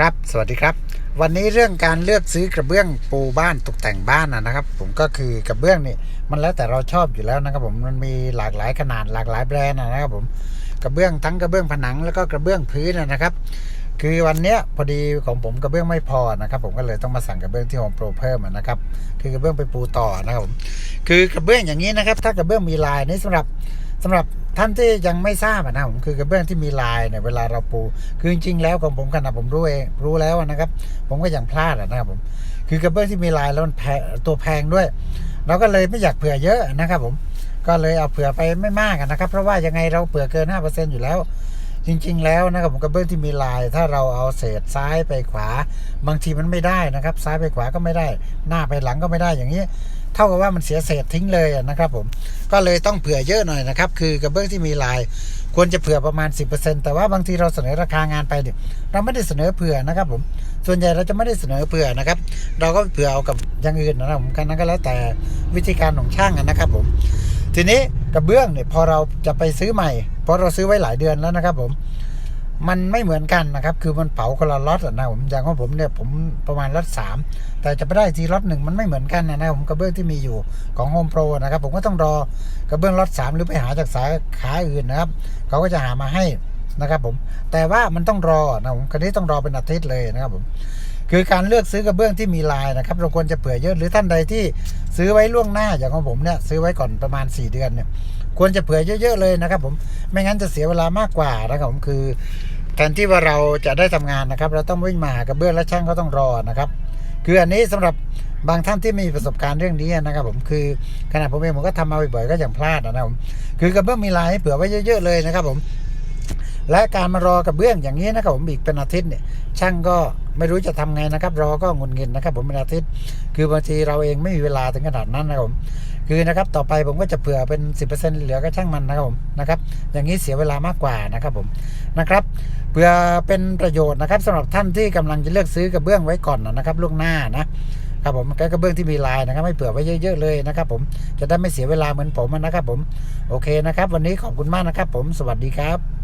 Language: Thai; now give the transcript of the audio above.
ครับสวัสดีครับ วันนี้เรื่องการเลือกซื้อกระเบื้องปูบ้านตกแต่งบ้านนะครับ ผมก็คือกระเบื้องนี่มันแล้วแต่เราชอบอยู่แล้วนะครับ ผมมันมีหลากหลายขนาดหลากหลายแบรนด์นะครับผมกระเบื้องทั้งกระเบื้องผนังแล้วก็กระเบื้องพื้นนะครับ คือวันเนี้ยพอดีของผมกระเบื้องไม่พอนะครับผมก็เลยต้องมาสั่งกระเบื้องที่โฮมโปรเพิ่มนะครับคือกระเบื้องไปปูต่อนะครับผมคือกระเบื้องอย่างนี้นะครับ ถ้ากระเบื้องมีลายนี่สำหรับ สำหรับท่านที่ยังไม่ทราบอะนะผมคือกระเบื้องที่มีลายเนี่ยเวลาเราปู คือจริงๆแล้วของผมขนาดผมรู้เองรู้แล้วนะครับ ผมก็ยังพลาดอะนะครับผมคือกระเบื้องที่มีลายแล้วมันแพงตัวแพงด้วย เราก็เลยไม่อยากเผื่อเยอะนะครับผมก็เลยเอาเผื่อไปไม่มากนะครับ เพราะว่ายังไงเราเผื่อเกิน5%อยู่แล้ว จริง ๆ แล้วนะครับผมกระเบื้องที่มีลาย ถ้าเราเอาเศษซ้ายไปขวา บางทีมันไม่ได้นะครับ ซ้ายไปขวาก็ไม่ได้ หน้าไปหลังก็ไม่ได้อย่างนี้ เท่ากับว่ามันเสียเศษทิ้งเลยนะครับผมก็เลยต้องเผื่อเยอะหน่อยนะครับ คือกระเบื้องที่มีลาย ควรจะเผื่อประมาณ 10%แต่ว่าบางทีเราเสนอราคางานไปเนี่ยเราไม่ได้เสนอเผื่อนะครับผมส่วนใหญ่เราจะไม่ได้เสนอเผื่อนะครับ เราก็เผื่อเอากับอย่างอื่นนะครับผมกันนั้นก็แล้วแต่วิธีการของช่างนะครับผมทีนี้กระเบื้องเนี่ยพอเราจะไปซื้อใหม่ ราะเราซื้อไว้หลายเดือนแล้วนะครับ ผม มันไม่เหมือนกันนะครับ คือมันเผาคนละล็อตนะผมอย่างของผมเนี่ยผมประมาณล็อตสามแต่จะไปได้ทีล็อตหนึ่งมันไม่เหมือนกันนะครับผมกระเบื้องที่มีอยู่ของโฮมโปรนะครับผมก็ต้องรอกระเบื้องล็อตสามหรือไปหาจากสาขาอื่นนะครับเขาก็จะหามาให้นะครับผมแต่ว่ามันต้องรอนะผมคันนี้ต้องรอเป็นอาทิตย์เลยนะครับผม คือการเลือกซื้อกระเบื้องที่มีลายนะครับ เราควรจะเผื่อเยอะหรือท่านใดที่ซื้อไว้ล่วงหน้าอย่างของผมเนี่ยซื้อไว้ก่อนประมาณ 4 เดือนเนี่ยควรจะเผื่อเยอะๆเลยนะครับ ผมไม่งั้นจะเสียเวลามากกว่านะครับผมคือแทนที่ว่าเราจะได้ทำงานนะครับ เราต้องวิ่งมากระเบื้องและช่างก็ต้องรอนะครับ คืออันนี้สำหรับบางท่านที่มีประสบการณ์เรื่องนี้นะครับ ผมคือขณะผมเองผมก็ทำมาบ่อยๆก็อย่างพลาดนะครับผมคือกระเบื้องมีลายให้เผื่อไว้เยอะๆเลยนะครับ ผม และการมารอกระเบื้องอย่างนี้นะครับผมอีกเป็นอาทิตย์เนี่ยช่างก็ไม่รู้จะทำไงนะครับ รอก็งุนงินนะครับ ผมเป็นอาทิตย์ คือบางทีเราเองไม่มีเวลาถึงขนาดนั้นนะครับผมคือนะครับต่อไปผมก็จะเผื่อเป็น 10%เหลือก็ช่างมันนะครับผมนะครับ อย่างนี้เสียเวลามากกว่านะครับผมนะครับเพื่อเป็นประโยชน์นะครับสำหรับท่านที่กำลังจะเลือกซื้อกระเบื้องไว้ก่อนนะครับล่วงหน้านะครับผมกระเบื้องที่มีลายนะครับ ไม่เผื่อไว้เยอะๆเลยนะครับ ผมจะได้ไม่เสียเวลาเหมือนผมนะครับ ผมโอเคนะครับ วันนี้ขอบคุณมากนะครับ ผมสวัสดีครับ